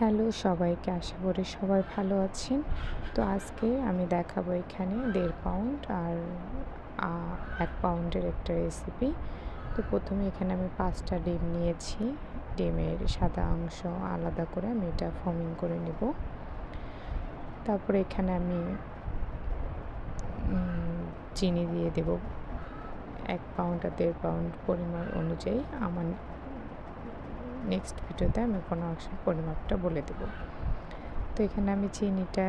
Hello সবাইকে, আশা করি সবাই ভালো আছেন। তো আজকে আমি দেখাবো এখানে দেড় পাউন্ড আর এক পাউন্ডের একটা রেসিপি তো প্রথমে এখানে আমি পাঁচটা ডিম নিয়েছি। ডিমের সাদা অংশ আলাদা করে আমি এটা ফোমিং করে নেব। তারপরে এখানে আমি চিনি দিয়ে দেব। এক পাউন্ড আর দেড় পাউন্ড পরিমাণ অনুযায়ী। আমার নেক্সট ভিডিওতে আমি কোনো অংশ পরিমাপটা বলে দেব। তো এখানে আমি চিনিটা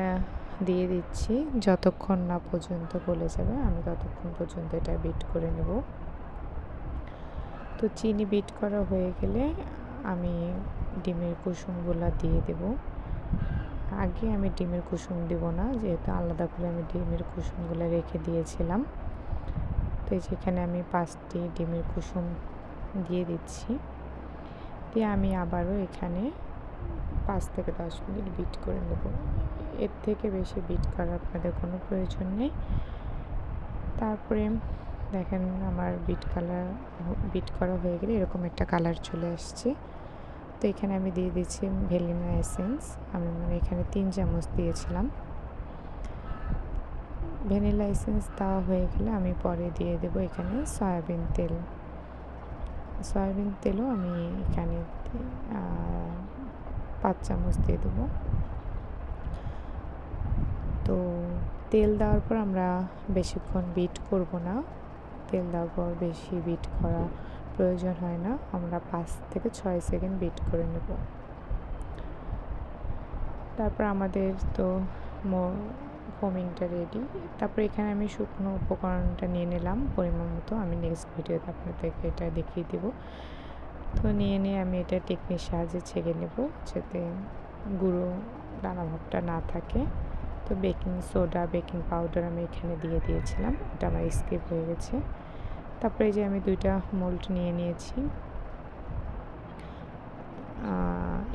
দিয়ে দিচ্ছি। যতক্ষণ না পর্যন্ত গলে যাবে, আমি ততক্ষণ পর্যন্ত এটা বিট করে নেব। তো চিনি বিট করা হয়ে গেলে আমি ডিমের কুসুমগুলা দিয়ে দেব। আগে আমি ডিমের কুসুম দেব না, যেহেতু আলাদা করে আমি ডিমের কুসুমগুলো রেখে দিয়েছিলাম। তো যেখানে আমি পাঁচটি ডিমের কুসুম দিয়ে দিচ্ছি। দিয়ে আমি আবারও এখানে পাঁচ থেকে দশ মিনিট বিট করে নেব। এর থেকে বেশি বিট করার আপনাদের কোনো প্রয়োজন নেই। তারপরে দেখেন আমার বিট কালার বিট করা হয়ে গেলে এরকম একটা কালার চলে আসছে। তো এখানে আমি দিয়ে দিচ্ছি ভ্যানিলা এসেন্স। আমি মানে এখানে তিন চামচ দিয়েছিলাম। ভ্যানিলা এসেন্স দেওয়া হয়ে গেলে আমি পরে দিয়ে দেব এখানে সয়াবিন তেল। সয়াবিন তেলও আমি এখানে পাঁচ চামচ দিয়ে দেবো। তো তেল দেওয়ার পর আমরা বেশিক্ষণ বিট করব না। তেল দেওয়ার পর বেশি বিট করা প্রয়োজন হয় না। আমরা পাঁচ থেকে ছয় সেকেন্ড বিট করে নেব। তারপর আমাদের তো ফোমিংটা রেডি। তারপর এখানে আমি শুকনো উপকরণটা নিয়ে নিলাম, পরিমাণ মতো। আমি নেক্সট ভিডিওতে আপনাদেরকে এটা দেখিয়ে দেব। তো নিয়ে নিয়ে আমি এটা টেকনিক সাহায্যে ছেঁকে নেব যাতে গুঁড়ো দানা ভাবটা না থাকে। তো বেকিং সোডা বেকিং পাউডার আমি এখানে দিয়ে দিয়েছিলাম। এটা আমার স্কিপ হয়ে গেছে। তারপরে যে আমি দুইটা মোল্ড নিয়ে নিয়েছি।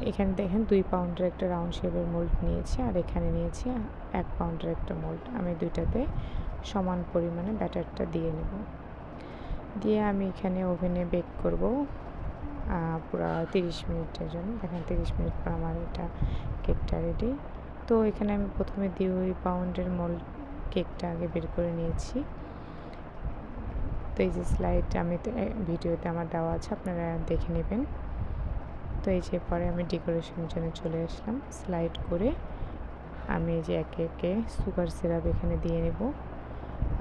এখানে দেখেন দুই পাউন্ডের একটা রাউন্ড শেপের মোল্ড নিয়েছি আর এখানে নিয়েছি এক পাউন্ডের একটা মোল্ড আমি দুইটাতে সমান পরিমাণে ব্যাটারটা দিয়ে নেব। দিয়ে আমি এখানে ওভেনে বেক করব পুরো তিরিশ মিনিটের জন্য। দেখেন তিরিশ মিনিট পর আমার এটা কেকটা রেডি তো এখানে আমি প্রথমে দুই পাউন্ডের মোল্ড কেকটা আগে বের করে নিয়েছি। তো এই যে স্লাইড আমি ভিডিওতে আমার দেওয়া আছে, আপনারা দেখে নেবেন। তো এই যে পরে আমি ডেকোরেশনের জন্য চলে আসলাম। স্লাইড করে আমি এই যে একে একে সুগার সিরাপ এখানে দিয়ে নেব।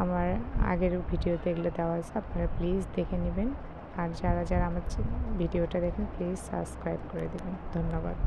আমার আগের ভিডিওতে এগুলো দেওয়া আছে, আপনারা প্লিজ দেখে নেবেন। আর যারা যারা আমার ভিডিওটা দেখেন প্লিজ সাবস্ক্রাইব করে দেবেন। ধন্যবাদ।